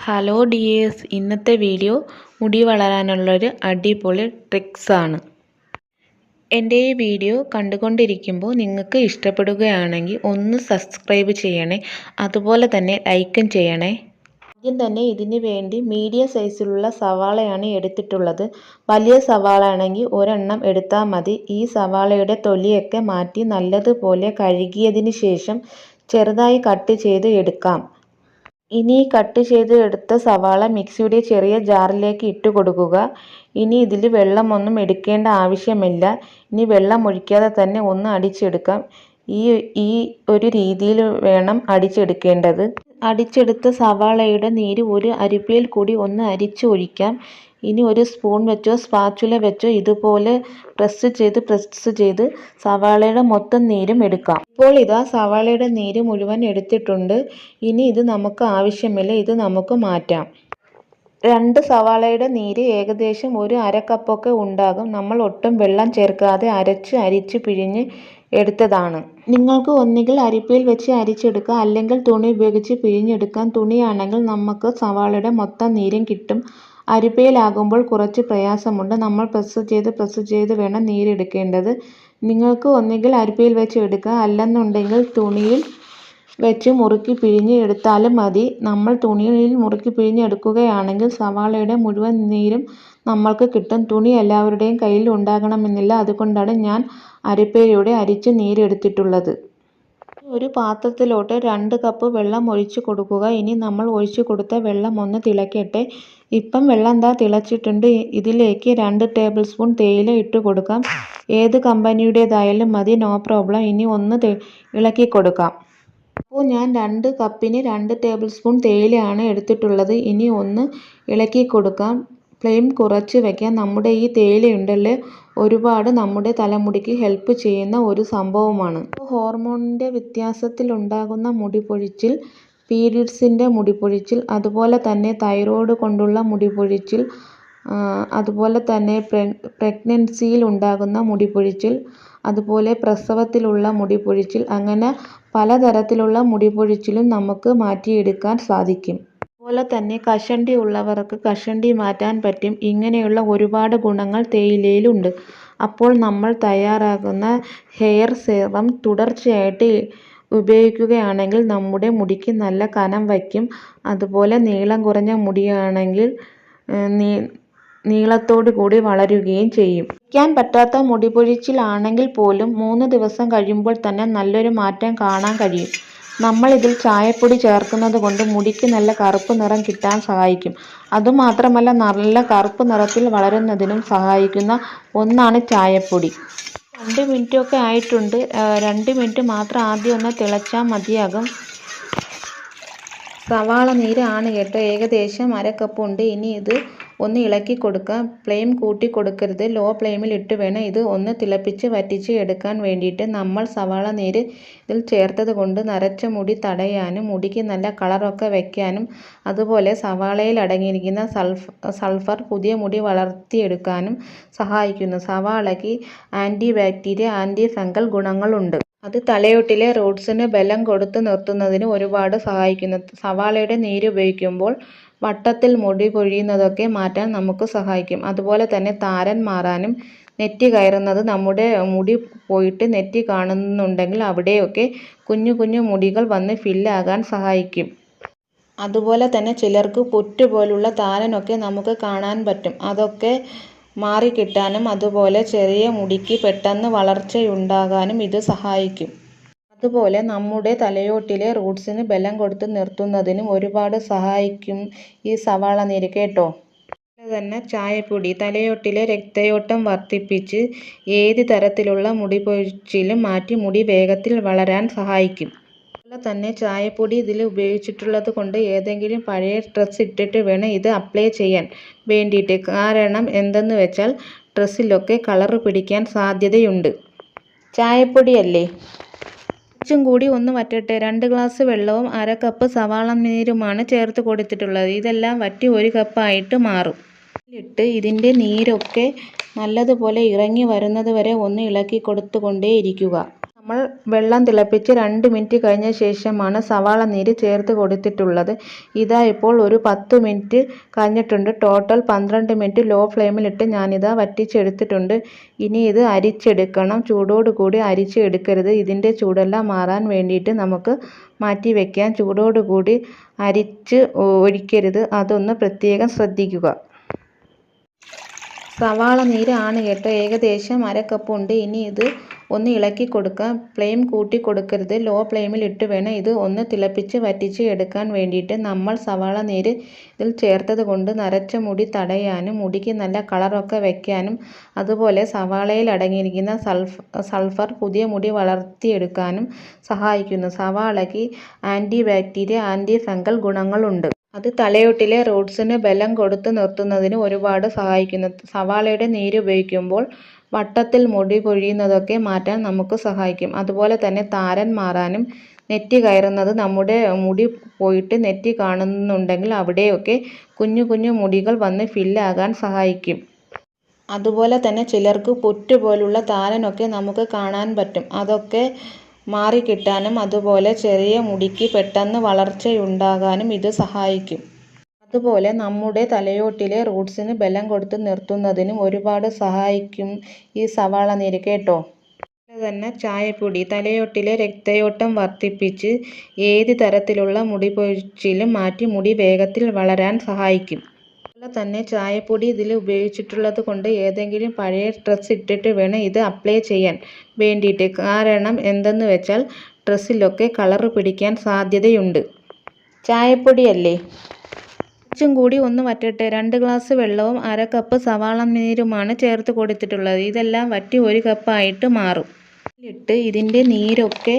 Hello dears ഇന്നത്തെ video മുടി വളരാനുള്ളൊരു അടിപൊളി ട്രിക്സാണ് എന്റെ ഈ വീഡിയോ കണ്ടുകൊണ്ടിരിക്കുമ്പോൾ നിങ്ങൾക്ക് ഇഷ്ടപ്പെടുകയാണെങ്കിൽ ഒന്ന് സബ്സ്ക്രൈബ് ചെയ്യണേ. അതുപോലെ തന്നെ ലൈക്കും ചെയ്യണേ. ആദ്യം തന്നെ ഇതിന് വേണ്ടി മീഡിയം സൈസിലുള്ള സവാളയാണ് എടുത്തിട്ടുള്ളത്. വലിയ സവാള ആണെങ്കിൽ ഒരെണ്ണം എടുത്താൽ മതി. ഈ സവാളയുടെ തൊലിയൊക്കെ മാറ്റി നല്ലതുപോലെ കഴുകിയതിന് ശേഷം ചെറുതായി കട്ട് ചെയ്ത് എടുക്കാം. ഇനി കട്ട് ചെയ്ത് എടുത്ത സവാള മിക്സിയുടെ ചെറിയ ജാറിലേക്ക് ഇട്ട് കൊടുക്കുക. ഇനി ഇതിൽ വെള്ളമൊന്നും എടുക്കേണ്ട ആവശ്യമില്ല. ഇനി വെള്ളം ഒഴിക്കാതെ തന്നെ ഒന്ന് അടിച്ചെടുക്കാം. ഈ ഈ ഒരു രീതിയിൽ വേണം അടിച്ചെടുക്കേണ്ടത്. അടിച്ചെടുത്ത സവാളയുടെ നീര് ഒരു അരിപ്പയിൽ കൂടി ഒന്ന് അരിച്ചൊഴിക്കാം ഇനി ഒരു സ്പൂൺ വെച്ചോ സ്പാച്ചുല വെച്ചോ ഇതുപോലെ പ്രസ് ചെയ്ത് പ്രസ് ചെയ്ത് സവാളയുടെ മൊത്തം നീരും എടുക്കാം. ഇപ്പോൾ ഇതാ സവാളയുടെ നീര് മുഴുവൻ എടുത്തിട്ടുണ്ട്. ഇനി ഇത് നമുക്ക് ആവശ്യമില്ല ഇത് നമുക്ക് മാറ്റാം. രണ്ട് സവാളയുടെ നീര് ഏകദേശം ഒരു അര കപ്പൊക്കെ ഉണ്ടാകും. നമ്മൾ ഒട്ടും വെള്ളം ചേർക്കാതെ അരച്ച് അരിച്ച് പിഴിഞ്ഞ് എടുത്തതാണ്. നിങ്ങൾക്ക് ഒന്നുകിൽ അരിപ്പയിൽ വെച്ച് അരിച്ചെടുക്കാം അല്ലെങ്കിൽ തുണി ഉപയോഗിച്ച് പിഴിഞ്ഞെടുക്കാം. തുണിയാണെങ്കിൽ നമുക്ക് സവാളയുടെ മൊത്തം നീരും കിട്ടും. അരിപ്പയിലാകുമ്പോൾ കുറച്ച് പ്രയാസമുണ്ട്. നമ്മൾ പ്രസ് ചെയ്ത് പ്രസ് ചെയ്ത് വേണം നീരെടുക്കേണ്ടത്. നിങ്ങൾക്ക് ഒന്നുകിൽ അരിപ്പയിൽ വെച്ച് എടുക്കുക അല്ലെന്നുണ്ടെങ്കിൽ തുണിയിൽ വെച്ച് മുറുക്കി പിഴിഞ്ഞ് എടുത്താലും മതി. നമ്മൾ തുണിയിൽ മുറുക്കി പിഴിഞ്ഞെടുക്കുകയാണെങ്കിൽ സവാളയുടെ മുഴുവൻ നീരും നമ്മൾക്ക് കിട്ടും. തുണി എല്ലാവരുടെയും കയ്യിൽ ഉണ്ടാകണമെന്നില്ല. അതുകൊണ്ടാണ് ഞാൻ അരിപ്പയിലൂടെ അരിച്ച് നീരെടുത്തിട്ടുള്ളത്. ഒരു പാത്രത്തിലോട്ട് രണ്ട് കപ്പ് വെള്ളം ഒഴിച്ച് കൊടുക്കുക. ഇനി നമ്മൾ ഒഴിച്ച് കൊടുത്ത വെള്ളം ഒന്ന് തിളക്കട്ടെ. ഇപ്പം വെള്ളം എന്താ തിളച്ചിട്ടുണ്ട്. ഇതിലേക്ക് രണ്ട് ടേബിൾ സ്പൂൺ തേയില ഇട്ട് കൊടുക്കാം. ഏത് കമ്പനിയുടേതായാലും മതി നോ പ്രോബ്ലം. ഇനി ഒന്ന് ഇളക്കി കൊടുക്കാം. അപ്പോൾ ഞാൻ രണ്ട് കപ്പിന് രണ്ട് ടേബിൾ സ്പൂൺ തേയിലയാണ് എടുത്തിട്ടുള്ളത്. ഇനി ഒന്ന് ഇളക്കി കൊടുക്കാം. ഫ്ലെയിം കുറച്ച് വയ്ക്കാം നമ്മുടെ ഈ തേയിലയുണ്ടല്ലോ ഒരുപാട് നമ്മുടെ തലമുടിക്ക് ഹെൽപ്പ് ചെയ്യുന്ന ഒരു സംഭവമാണ്. ഹോർമോണിന്റെ വ്യത്യാസത്തിലുണ്ടാകുന്ന മുടിപൊഴിച്ചിൽ പീരിയഡ്സിന്റെ മുടിപൊഴിച്ചിൽ അതുപോലെ തന്നെ തൈറോയ്ഡ് കൊണ്ടുള്ള മുടിപൊഴിച്ചിൽ അതുപോലെ തന്നെ പ്രഗ്നൻസിയിൽ ഉണ്ടാകുന്ന മുടിപൊഴിച്ചിൽ അതുപോലെ പ്രസവത്തിലുള്ള മുടിപൊഴിച്ചിൽ അങ്ങനെ പലതരത്തിലുള്ള മുടിപൊഴിച്ചിലും നമുക്ക് മാറ്റിയെടുക്കാൻ സാധിക്കും. അതുപോലെ തന്നെ കഷണ്ടി ഉള്ളവർക്ക് കഷണ്ടി മാറ്റാൻ പറ്റും. ഇങ്ങനെയുള്ള ഒരുപാട് ഗുണങ്ങൾ തേയിലയിലുണ്ട്. അപ്പോൾ നമ്മൾ തയ്യാറാക്കുന്ന ഹെയർ സീറം തുടർച്ചയായിട്ട് ഉപയോഗിക്കുകയാണെങ്കിൽ നമ്മുടെ മുടിക്ക് നല്ല കനം വയ്ക്കും. അതുപോലെ നീളം കുറഞ്ഞ മുടിയാണെങ്കിൽ നീളത്തോടു കൂടി വളരുകയും ചെയ്യും. വയ്ക്കാൻ പറ്റാത്ത മുടിപൊഴിച്ചിലാണെങ്കിൽ പോലും മൂന്ന് ദിവസം കഴിയുമ്പോൾ തന്നെ നല്ലൊരു മാറ്റം കാണാൻ കഴിയും. നമ്മൾ ഇതിൽ ചായപ്പൊടി ചേർക്കുന്നത് കൊണ്ട് മുടിക്ക് നല്ല കറുപ്പ് നിറം കിട്ടാൻ സഹായിക്കും. അതുമാത്രമല്ല നല്ല കറുപ്പ് നിറത്തിൽ വളരുന്നതിനും സഹായിക്കുന്ന ഒന്നാണ് ചായപ്പൊടി. രണ്ട് മിനിറ്റൊക്കെ ആയിട്ടുണ്ട്. രണ്ട് മിനിറ്റ് മാത്രം ആദ്യം ഒന്ന് തിളച്ചാൽ മതിയാകും. സവാള നീരാണ് കേട്ടോ. ഏകദേശം അര കപ്പുണ്ട് ഇനി ഇത് ഒന്ന് ഇളക്കി കൊടുക്കുക ഫ്ലെയിം കൂട്ടി കൊടുക്കരുത്. ലോ ഫ്ലെയിമിൽ ഇട്ട് വേണം ഇത് ഒന്ന് തിളപ്പിച്ച് വറ്റിച്ച് എടുക്കാൻ വേണ്ടിയിട്ട്. നമ്മൾ സവാള നീര് ഇതിൽ ചേർത്തത് കൊണ്ട് നരച്ച മുടി തടയാനും മുടിക്ക് നല്ല കളറൊക്കെ വയ്ക്കാനും അതുപോലെ സവാളയിൽ അടങ്ങിയിരിക്കുന്ന സൾഫർ പുതിയ മുടി വളർത്തിയെടുക്കാനും സഹായിക്കുന്നു. സവാളയ്ക്ക് ആന്റി ബാക്ടീരിയ ആന്റി ഫംഗൽ ഗുണങ്ങളുണ്ട്. അത് തലയോട്ടിലെ റൂട്ട്സിന് ബലം കൊടുത്ത് നിർത്തുന്നതിന് ഒരുപാട് സഹായിക്കുന്നു. സവാളയുടെ നീര് ഉപയോഗിക്കുമ്പോൾ വട്ടത്തിൽ മുടി കൊഴിയുന്നതൊക്കെ മാറ്റാൻ നമുക്ക് സഹായിക്കും. അതുപോലെ തന്നെ താരൻ മാറാനും നെറ്റി കയറുന്നത് നമ്മുടെ മുടി പോയിട്ട് നെറ്റി കാണുന്നുണ്ടെങ്കിൽ അവിടെയൊക്കെ കുഞ്ഞു കുഞ്ഞു മുടികൾ വന്ന് ഫില്ലാകാൻ സഹായിക്കും. അതുപോലെ തന്നെ ചിലർക്ക് പുറ്റ് പോലുള്ള താരനൊക്കെ നമുക്ക് കാണാൻ പറ്റും. അതൊക്കെ മാറിക്കിട്ടാനും അതുപോലെ ചെറിയ മുടിക്ക് പെട്ടെന്ന് വളർച്ചയുണ്ടാകാനും ഇത് സഹായിക്കും. അതുപോലെ നമ്മുടെ തലയോട്ടിലെ റൂട്ട്സിന് ബലം കൊടുത്ത് നിർത്തുന്നതിനും ഒരുപാട് സഹായിക്കും ഈ സവാള നീര് കേട്ടോ തന്നെ ചായപ്പൊടി തലയോട്ടിലെ രക്തയോട്ടം വർദ്ധിപ്പിച്ച് ഏത് തരത്തിലുള്ള മുടി പൊഴിച്ചിലും മാറ്റി മുടി വേഗത്തിൽ വളരാൻ സഹായിക്കും. അതുപോലെ തന്നെ ചായപ്പൊടി ഇതിൽ ഉപയോഗിച്ചിട്ടുള്ളത് കൊണ്ട് ഏതെങ്കിലും പഴയ ഡ്രസ്സ് ഇട്ടിട്ട് വേണം ഇത് അപ്ലൈ ചെയ്യാൻ വേണ്ടിയിട്ട്. കാരണം എന്തെന്ന് വെച്ചാൽ ഡ്രസ്സിലൊക്കെ കളർ പിടിക്കാൻ സാധ്യതയുണ്ട്. ചായപ്പൊടിയല്ലേ? കുറച്ചും കൂടി ഒന്ന് വറ്റട്ടെ രണ്ട് ഗ്ലാസ് വെള്ളവും അര കപ്പ് സവാള നീരുമാണ് ചേർത്ത് കൊടുത്തിട്ടുള്ളത്. ഇതെല്ലാം വറ്റി ഒരു കപ്പായിട്ട് മാറും. ഇട്ട് ഇതിന്റെ നീരൊക്കെ നല്ലതുപോലെ ഇറങ്ങി വരുന്നത് വരെ ഒന്ന് ഇളക്കി കൊടുത്തുകൊണ്ടേയിരിക്കുക. നമ്മൾ വെള്ളം തിളപ്പിച്ച് രണ്ട് മിനിറ്റ് കഴിഞ്ഞ ശേഷമാണ് സവാള നീര് ചേർത്ത് കൊടുത്തിട്ടുള്ളത്. ഇതാ ഇപ്പോൾ ഒരു പത്ത് മിനിറ്റ് കഴിഞ്ഞിട്ടുണ്ട്. ടോട്ടൽ പന്ത്രണ്ട് മിനിറ്റ് ലോ ഫ്ലെയിമിലിട്ട് ഞാനിതാ വറ്റിച്ചെടുത്തിട്ടുണ്ട്. ഇനി ഇത് അരിച്ചെടുക്കണം. ചൂടോട് കൂടി അരിച്ച് എടുക്കരുത് ഇതിന്റെ ചൂടെല്ലാം മാറാൻ വേണ്ടിയിട്ട് നമുക്ക് മാറ്റി വയ്ക്കാം ചൂടോട് കൂടി അരിച്ച് ഒഴിക്കരുത്. അതൊന്ന് പ്രത്യേകം ശ്രദ്ധിക്കുക. സവാള നീരാണ് കേട്ടോ. ഏകദേശം അര കപ്പുണ്ട് ഇനി ഇത് ഒന്ന് ഇളക്കി കൊടുക്കുക ഫ്ലെയിം കൂട്ടി കൊടുക്കരുത്. ലോ ഫ്ലെയിമിൽ ഇട്ട് വേണം ഇത് ഒന്ന് തിളപ്പിച്ച് വറ്റിച്ച് എടുക്കാൻ വേണ്ടിയിട്ട്. നമ്മൾ സവാള നീര് ഇതിൽ ചേർത്തത് കൊണ്ട് നരച്ച മുടി തടയാനും മുടിക്ക് നല്ല കളറൊക്കെ വയ്ക്കാനും അതുപോലെ സവാളയിൽ അടങ്ങിയിരിക്കുന്ന സൾഫ് സൾഫർ പുതിയ മുടി വളർത്തിയെടുക്കാനും സഹായിക്കുന്നു. സവാളയ്ക്ക് ആന്റി ബാക്ടീരിയ ആന്റി ഫംഗൽ ഗുണങ്ങളുണ്ട്. അത് തലയൊട്ടിലെ റൂട്ട്സിന് ബലം കൊടുത്ത് നിർത്തുന്നതിന് ഒരുപാട് സഹായിക്കുന്നു. സവാളയുടെ നീര് ഉപയോഗിക്കുമ്പോൾ വട്ടത്തിൽ മുടി പൊഴിയുന്നതൊക്കെ മാറ്റാൻ നമുക്ക് സഹായിക്കും. അതുപോലെ തന്നെ താരൻ മാറാനും നെറ്റി കയറുന്നത് നമ്മുടെ മുടി പോയിട്ട് നെറ്റി കാണുന്നുണ്ടെങ്കിൽ അവിടെയൊക്കെ കുഞ്ഞു കുഞ്ഞു മുടികൾ വന്ന് ഫില്ലാകാൻ സഹായിക്കും. അതുപോലെ തന്നെ ചിലർക്ക് പുറ്റ് പോലുള്ള താരനൊക്കെ നമുക്ക് കാണാൻ പറ്റും. അതൊക്കെ മാറിക്കിട്ടാനും അതുപോലെ ചെറിയ മുടിക്ക് പെട്ടെന്ന് വളർച്ചയുണ്ടാകാനും ഇത് സഹായിക്കും. അതുപോലെ നമ്മുടെ തലയോട്ടിലെ റൂട്ട്സിന് ബലം കൊടുത്ത് നിർത്തുന്നതിനും ഒരുപാട് സഹായിക്കും ഈ സവാള നീര് കേട്ടോ തന്നെ ചായപ്പൊടി തലയോട്ടിലെ രക്തയോട്ടം വർദ്ധിപ്പിച്ച് ഏത് തരത്തിലുള്ള മുടി പൊഴിച്ചിലും മാറ്റി മുടി വേഗത്തിൽ വളരാൻ സഹായിക്കും. അതുപോലെ തന്നെ ചായപ്പൊടി ഇതിൽ ഉപയോഗിച്ചിട്ടുള്ളത് കൊണ്ട് ഏതെങ്കിലും പഴയ ഡ്രസ്സ് ഇട്ടിട്ട് വേണം ഇത് അപ്ലൈ ചെയ്യാൻ വേണ്ടിയിട്ട്. കാരണം എന്തെന്ന് വെച്ചാൽ ഡ്രസ്സിലൊക്കെ കളർ പിടിക്കാൻ സാധ്യതയുണ്ട്. ചായപ്പൊടിയല്ലേ? കുറച്ചും കൂടി ഒന്ന് വറ്റട്ടെ രണ്ട് ഗ്ലാസ് വെള്ളവും അര കപ്പ് സവാള നീരുമാണ് ചേർത്ത് കൊടുത്തിട്ടുള്ളത്. ഇതെല്ലാം വറ്റി ഒരു കപ്പായിട്ട് മാറും. ഇട്ട് ഇതിന്റെ നീരൊക്കെ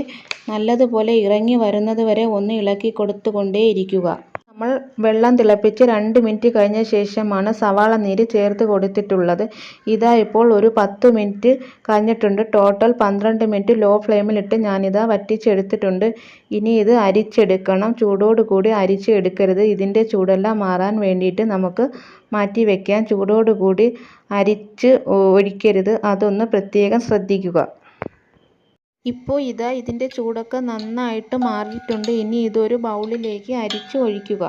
നല്ലതുപോലെ ഇറങ്ങി വരുന്നത് വരെ ഒന്ന് ഇളക്കി കൊടുത്തുകൊണ്ടേയിരിക്കുക. നമ്മൾ വെള്ളം തിളപ്പിച്ച് രണ്ട് മിനിറ്റ് കഴിഞ്ഞ ശേഷമാണ് സവാള നീര് ചേർത്ത് കൊടുത്തിട്ടുള്ളത്. ഇതാ ഇപ്പോൾ ഒരു പത്ത് മിനിറ്റ് കഴിഞ്ഞിട്ടുണ്ട്. ടോട്ടൽ പന്ത്രണ്ട് മിനിറ്റ് ലോ ഫ്ലെയിമിലിട്ട് ഞാനിതാ വറ്റിച്ചെടുത്തിട്ടുണ്ട്. ഇനി ഇത് അരിച്ചെടുക്കണം. ചൂടോട് കൂടി അരിച്ച് എടുക്കരുത് ഇതിന്റെ ചൂടെല്ലാം മാറാൻ വേണ്ടിയിട്ട് നമുക്ക് മാറ്റി വയ്ക്കാം ചൂടോട് കൂടി അരിച്ച് ഒഴിക്കരുത്. അതൊന്ന് പ്രത്യേകം ശ്രദ്ധിക്കുക. ഇപ്പോൾ ഇതാ ഇതിന്റെ ചൂടൊക്കെ നന്നായിട്ട് മാറിയിട്ടുണ്ട്. ഇനി ഇതൊരു ബൗളിലേക്ക് അരിച്ചു ഒഴിക്കുക.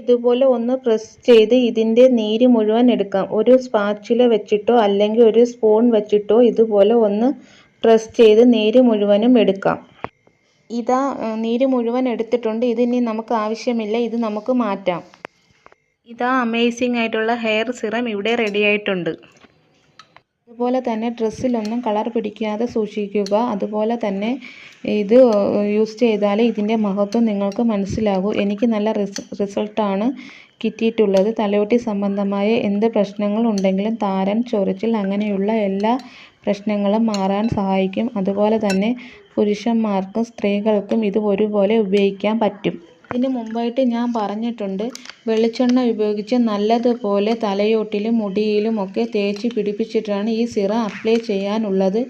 ഇതുപോലെ ഒന്ന് പ്രസ് ചെയ്ത് ഇതിന്റെ നീര് മുഴുവൻ എടുക്കാം. ഒരു സ്പാച്ചില വെച്ചിട്ടോ അല്ലെങ്കിൽ ഒരു സ്പൂൺ വെച്ചിട്ടോ ഇതുപോലെ ഒന്ന് പ്രസ് ചെയ്ത് നീര് മുഴുവനും എടുക്കാം. ഇതാ നീര് മുഴുവൻ എടുത്തിട്ടുണ്ട്. ഇതിനി നമുക്ക് ആവശ്യമില്ല. ഇത് നമുക്ക് മാറ്റാം. ഇതാ അമേസിംഗ് ആയിട്ടുള്ള ഹെയർ സിറം ഇവിടെ റെഡി ആയിട്ടുണ്ട്. അതുപോലെ തന്നെ ഡ്രസ്സിലൊന്നും കളർ പിടിക്കാതെ സൂക്ഷിക്കുക. അതുപോലെ തന്നെ ഇത് യൂസ് ചെയ്താൽ ഇതിന്റെ മഹത്വം നിങ്ങൾക്ക് മനസ്സിലാകും. എനിക്ക് നല്ല റിസൾട്ടാണ് കിട്ടിയിട്ടുള്ളത്. തലയോട്ടി സംബന്ധമായ എന്ത് പ്രശ്നങ്ങൾ ഉണ്ടെങ്കിലും താരൻ ചൊറിച്ചിൽ അങ്ങനെയുള്ള എല്ലാ പ്രശ്നങ്ങളും മാറാൻ സഹായിക്കും. അതുപോലെ തന്നെ പുരുഷന്മാർക്കും സ്ത്രീകൾക്കും ഇത് ഒരുപോലെ ഉപയോഗിക്കാൻ പറ്റും. ഇതിന് മുമ്പായിട്ട് ഞാൻ പറഞ്ഞിട്ടുണ്ട് വെളിച്ചെണ്ണ ഉപയോഗിച്ച് നല്ലതുപോലെ തലയോട്ടിലും മുടിയിലും ഒക്കെ തേച്ച് പിടിപ്പിച്ചിട്ടാണ് ഈ സിറം അപ്ലൈ ചെയ്യാനുള്ളത്.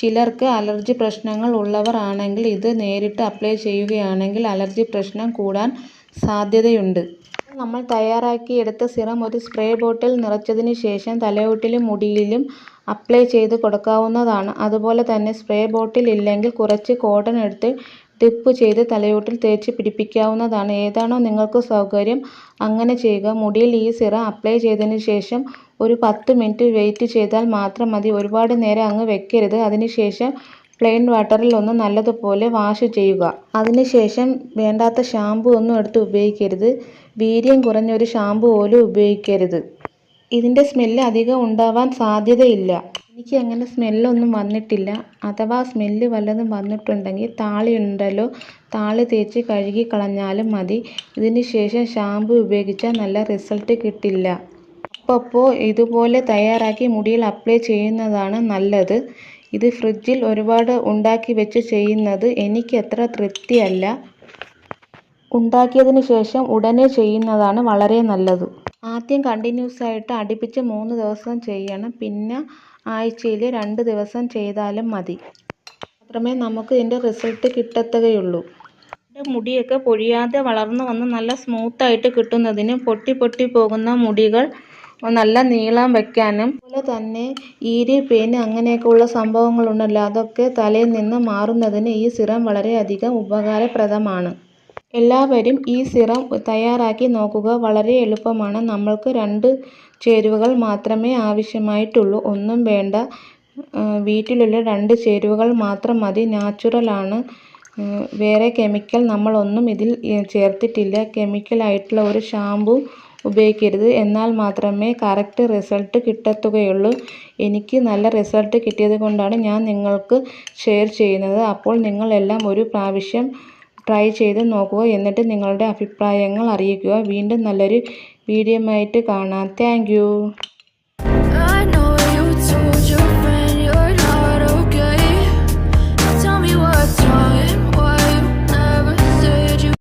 ചിലർക്ക് അലർജി പ്രശ്നങ്ങൾ ഉള്ളവർ ആണെങ്കിൽ ഇത് നേരിട്ട് അപ്ലൈ ചെയ്യുകയാണെങ്കിൽ അലർജി പ്രശ്നം കൂടാൻ സാധ്യതയുണ്ട്. നമ്മൾ തയ്യാറാക്കിയെടുത്ത സിറം ഒരു സ്പ്രേ ബോട്ടിൽ നിറച്ചതിന് ശേഷം തലയോട്ടിലും മുടിയിലും അപ്ലൈ ചെയ്ത് കൊടുക്കാവുന്നതാണ്. അതുപോലെ തന്നെ സ്പ്രേ ബോട്ടിൽ ഇല്ലെങ്കിൽ കുറച്ച് കോട്ടൺ എടുത്ത് ഡിപ്പ് ചെയ്ത് തലയോട്ടിൽ തേച്ച് പിടിപ്പിക്കാവുന്നതാണ്. ഏതാണോ നിങ്ങൾക്ക് സൗകര്യം അങ്ങനെ ചെയ്യുക. മുടിയിൽ ഈ സിറം അപ്ലൈ ചെയ്തതിന് ശേഷം ഒരു പത്ത് മിനിറ്റ് വെയിറ്റ് ചെയ്താൽ മാത്രം മതി. ഒരുപാട് നേരം അങ്ങ് വെക്കരുത്. അതിനുശേഷം പ്ലെയിൻ വാട്ടറിൽ ഒന്ന് നല്ലതുപോലെ വാഷ് ചെയ്യുക. അതിനുശേഷം വേണ്ടാത്ത ഷാമ്പു ഒന്നും എടുത്ത് ഉപയോഗിക്കരുത്. വീര്യം കുറഞ്ഞ ഒരു ഷാമ്പു പോലും ഉപയോഗിക്കരുത്. ഇതിന്റെ സ്മെല്ല് അധികം ഉണ്ടാവാൻ സാധ്യതയില്ല. എനിക്ക് അങ്ങനെ സ്മെല്ലൊന്നും വന്നിട്ടില്ല. അഥവാ സ്മെല്ല് വല്ലതും വന്നിട്ടുണ്ടെങ്കിൽ താളി ഉണ്ടല്ലോ താളി തേച്ച് കഴുകി കളഞ്ഞാലും മതി. ഇതിന് ശേഷം ഷാമ്പു ഉപയോഗിച്ചാൽ നല്ല റിസൾട്ട് കിട്ടില്ല. അപ്പപ്പോൾ ഇതുപോലെ തയ്യാറാക്കി മുടിയിൽ അപ്ലൈ ചെയ്യുന്നതാണ് നല്ലത്. ഇത് ഫ്രിഡ്ജിൽ ഒരുപാട് ഉണ്ടാക്കി വെച്ച് ചെയ്യുന്നത് എനിക്ക് അത്ര തൃപ്തിയല്ല. ഉണ്ടാക്കിയതിന് ശേഷം ഉടനെ ചെയ്യുന്നതാണ് വളരെ നല്ലത്. ആദ്യം കണ്ടിന്യൂസ് ആയിട്ട് അടുപ്പിച്ച് മൂന്ന് ദിവസം ചെയ്യണം. പിന്നെ ആഴ്ചയിൽ രണ്ട് ദിവസം ചെയ്താലും മതി. മാത്രമേ നമുക്ക് ഇതിന്റെ റിസൾട്ട് കിട്ടത്തുകയുള്ളൂ. മുടിയൊക്കെ പൊഴിയാതെ വളർന്നു വന്ന് നല്ല സ്മൂത്തായിട്ട് കിട്ടുന്നതിന് പൊട്ടി പൊട്ടി പോകുന്ന മുടികൾ നല്ല നീളം വെക്കാനും അതുപോലെ തന്നെ ഈരി പേന് അങ്ങനെയൊക്കെയുള്ള സംഭവങ്ങളുണ്ടല്ലോ അതൊക്കെ തലയിൽ നിന്ന് മാറുന്നതിന് ഈ സിറം വളരെയധികം ഉപകാരപ്രദമാണ്. എല്ലാവരും ഈ സിറം തയ്യാറാക്കി നോക്കുക വളരെ എളുപ്പമാണ്. നമ്മൾക്ക് രണ്ട് ചേരുവകൾ മാത്രമേ ആവശ്യമായിട്ടുള്ളൂ. ഒന്നും വേണ്ട. വീട്ടിലുള്ള രണ്ട് ചേരുവകൾ മാത്രം മതി. നാച്ചുറലാണ് വേറെ കെമിക്കൽ നമ്മളൊന്നും ഇതിൽ ചേർത്തിട്ടില്ല. കെമിക്കലായിട്ടുള്ള ഒരു ഷാമ്പു ഉപയോഗിക്കരുത്. എന്നാൽ മാത്രമേ കറക്റ്റ് റിസൾട്ട് കിട്ടത്തുകയുള്ളൂ. എനിക്ക് നല്ല റിസൾട്ട് കിട്ടിയത് കൊണ്ടാണ് ഞാൻ നിങ്ങൾക്ക് ഷെയർ ചെയ്യുന്നത്. അപ്പോൾ നിങ്ങളെല്ലാം ഒരു പ്രാവശ്യം ട്രൈ ചെയ്ത് നോക്കുക. എന്നിട്ട് നിങ്ങളുടെ അഭിപ്രായങ്ങൾ അറിയിക്കുക. വീണ്ടും നല്ലൊരു വീഡിയോയുമായിട്ട് കാണാം. താങ്ക്